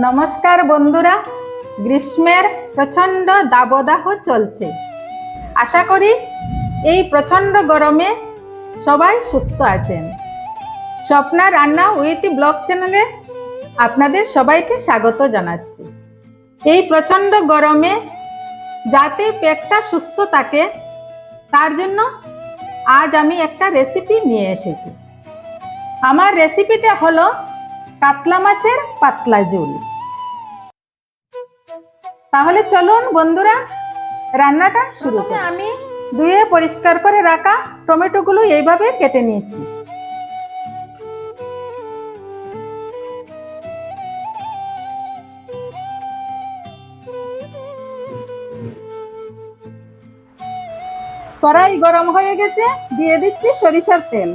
নমস্কার বন্ধুরা, গ্রীষ্মের প্রচণ্ড দাবদাহ চলছে। আশা করি এই প্রচণ্ড গরমে সবাই সুস্থ আছেন। স্বপ্না রান্না উইথ ব্লগ চ্যানেলে আপনাদের সবাইকে স্বাগত জানাচ্ছি। এই প্রচণ্ড গরমে যাতে পেটটা সুস্থ থাকে, তার জন্য আজ আমি একটা রেসিপি নিয়ে এসেছি। আমার রেসিপিটা হলো কাতলা মাছের পাতলা ঝোল। তাহলে চলুন বন্ধুরা রান্নাটা শুরু করি। আমি ধুয়ে পরিষ্কার করে রাখা টমেটোগুলো এইভাবে কেটে নিয়েছি। কড়াই গরম হয়ে গেছে দিয়ে দিচ্ছি সরিষার তেল।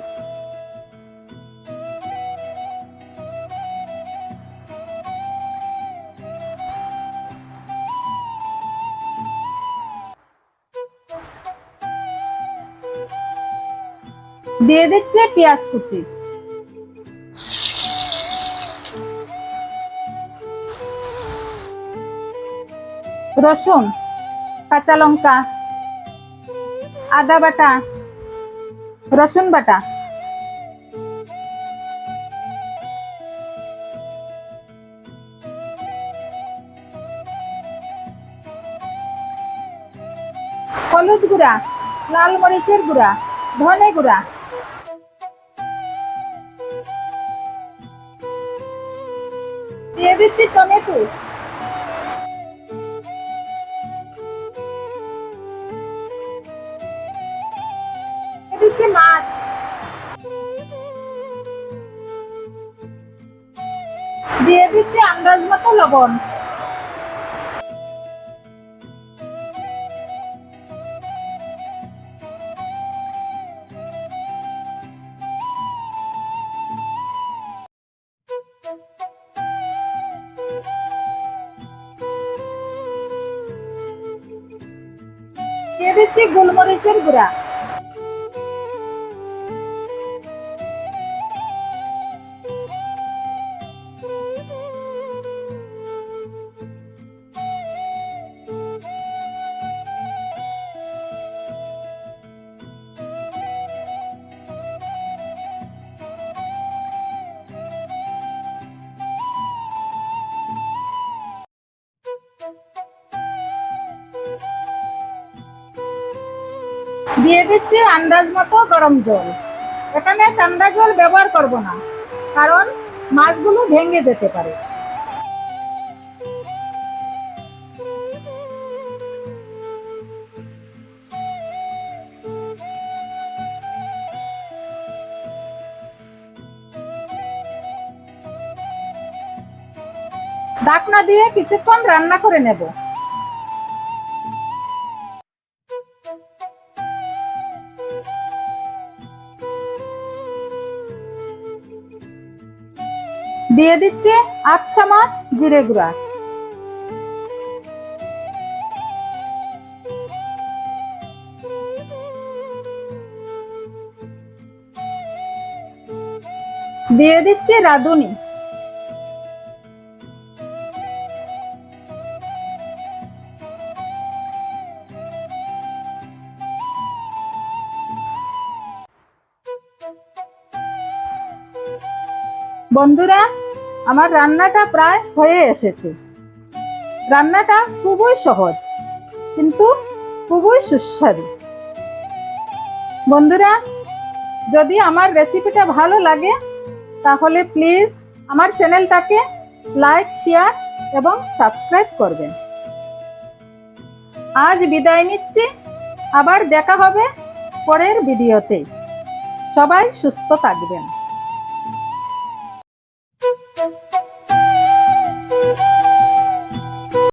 দিয়ে দিচ্ছে পেঁয়াজ কুচি। রসুন, কাঁচা লঙ্কা, আদা বাটা, রসুন বাটা। হলুদ গুঁড়া, লাল মরিচের গুঁড়া, ধনে গুঁড়া। দিয়ে দিচ্ছি টমেটো। দিচ্ছি মাছ। দিয়ে দিচ্ছি আন্দাজ মতো লবণ। দিচ্ছি গোলমরিচের গুঁড়া। দিয়ে দিচ্ছি আন্দাজ মতো গরম জল। এখানে ঠান্ডা জল ব্যবহার করব না, কারণ মাছগুলো ভেঙে যেতে পারে। ঢাকনা দিয়ে কিছুক্ষণ রান্না করে নেব। দিয়ে দিচ্ছে আট চামচ জিরে গুঁড়া। দিয়ে দিচ্ছে রাঁধুনি। বন্ধুরা আমার রান্নাটা প্রায় হয়ে এসেছে। রান্নাটা খুবই সহজ, কিন্তু খুবই সুস্বাদু। বন্ধুরা, যদি আমার রেসিপিটা ভালো লাগে, তাহলে প্লিজ আমার চ্যানেলটাকে লাইক শেয়ার এবং সাবস্ক্রাইব করবেন। আজ বিদায় নিচ্ছি। আবার দেখা হবে পরের ভিডিওতে সবাই সুস্থ থাকবেন।